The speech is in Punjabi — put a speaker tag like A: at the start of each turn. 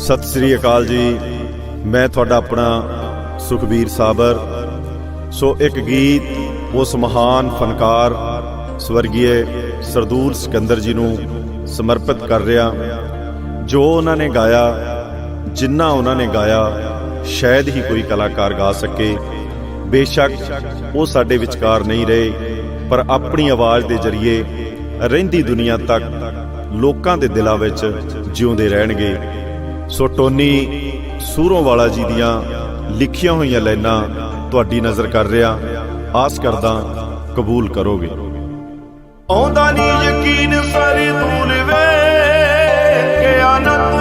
A: ਸਤਿ ਸ੍ਰੀ ਅਕਾਲ ਜੀ। ਮੈਂ ਤੁਹਾਡਾ ਆਪਣਾ ਸੁਖਬੀਰ ਸਾਬਰ। ਸੋ ਇੱਕ ਗੀਤ, ਉਸ ਮਹਾਨ ਫਨਕਾਰ ਸਵਰਗੀ ਸਰਦੂਲ ਸਿਕੰਦਰ ਜੀ ਨੂੰ ਸਮਰਪਿਤ ਕਰ ਰਿਹਾ। ਜੋ ਉਹਨਾਂ ਨੇ ਗਾਇਆ, ਜਿੰਨਾ ਉਹਨਾਂ ਨੇ ਗਾਇਆ, ਸ਼ਾਇਦ ਹੀ ਕੋਈ ਕਲਾਕਾਰ ਗਾ ਸਕੇ। ਬੇਸ਼ੱਕ ਉਹ ਸਾਡੇ ਵਿਚਕਾਰ ਨਹੀਂ ਰਹੇ, ਪਰ ਆਪਣੀ ਆਵਾਜ਼ ਦੇ ਜ਼ਰੀਏ ਰਹਿੰਦੀ ਦੁਨੀਆ ਤੱਕ ਲੋਕਾਂ ਦੇ ਦਿਲਾਂ ਵਿੱਚ ਜਿਉਂਦੇ ਰਹਿਣਗੇ। ਸੋ ਟੋਨੀ ਸੂਰੋਂ ਵਾਲਾ ਜੀ ਦੀਆਂ ਲਿਖੀਆਂ ਹੋਈਆਂ ਲਾਈਨਾਂ ਤੁਹਾਡੀ ਨਜ਼ਰ ਕਰ ਰਿਹਾ। ਆਸ ਕਰਦਾ ਕਬੂਲ ਕਰੋਗੇ।
B: ਆਉਂਦਾ ਨਹੀਂ ਯਕੀਨ ਸਾਰੀ ਧੂਲ ਵੇ ਕਿ ਆਨੰਦ